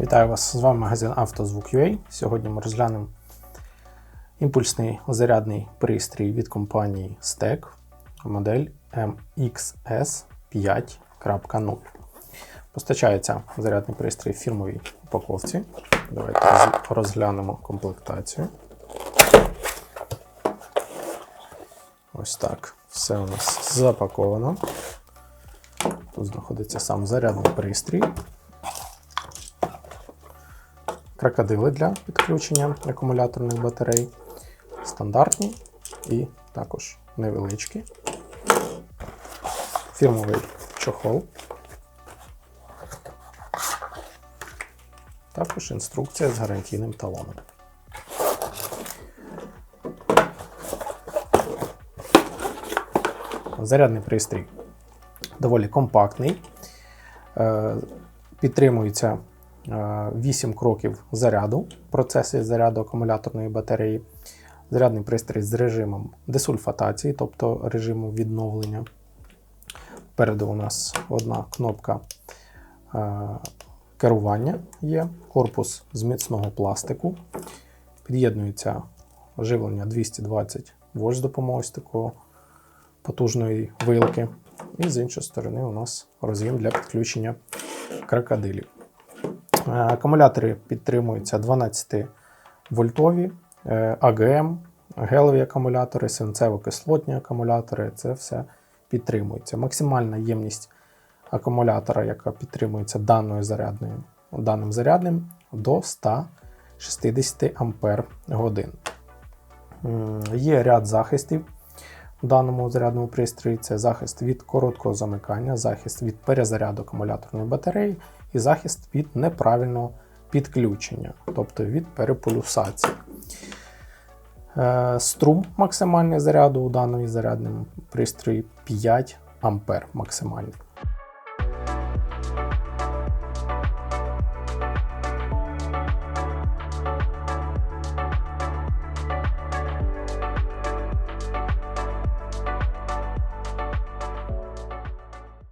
Вітаю вас! З вами магазин «Автозвук.UA». Сьогодні ми розглянемо імпульсний зарядний пристрій від компанії STEC, модель MXS 5.0. Постачається зарядний пристрій в фірмовій упаковці. Давайте розглянемо комплектацію. Ось так. Все у нас запаковано. Тут знаходиться сам зарядний пристрій крокодили для підключення акумуляторних батарей, стандартні і також невеличкі. Фірмовий чохол. Також інструкція з гарантійним талоном. Зарядний пристрій доволі компактний. Е, Підтримується 8 кроків заряду в процесі заряду акумуляторної батареї. Зарядний пристрій з режимом десульфатації, тобто режиму відновлення. Попереду у нас одна кнопка е, керування є, корпус з міцного пластику. Під'єднується живлення 220 вольт з допомогою такого потужної вилки. І з іншої сторони у нас роз'єм для підключення крокодилів. Е, Акумулятори підтримуються 12 вольтові, е, АГМ, гелеві акумулятори, свинцево-кислотні акумулятори. Це все підтримується. Максимальна ємність акумулятора, яка підтримується даною зарядною, даним зарядним, до 160 Ампер годин. Є ряд захистів в даному зарядному пристрої. Це захист від короткого замикання, захист від перезаряду акумуляторної батареї і захист від неправильного підключення, тобто від переполюсації. Е, Струм максимальний заряду у даної зарядному пристрої 5 ампер максимальний.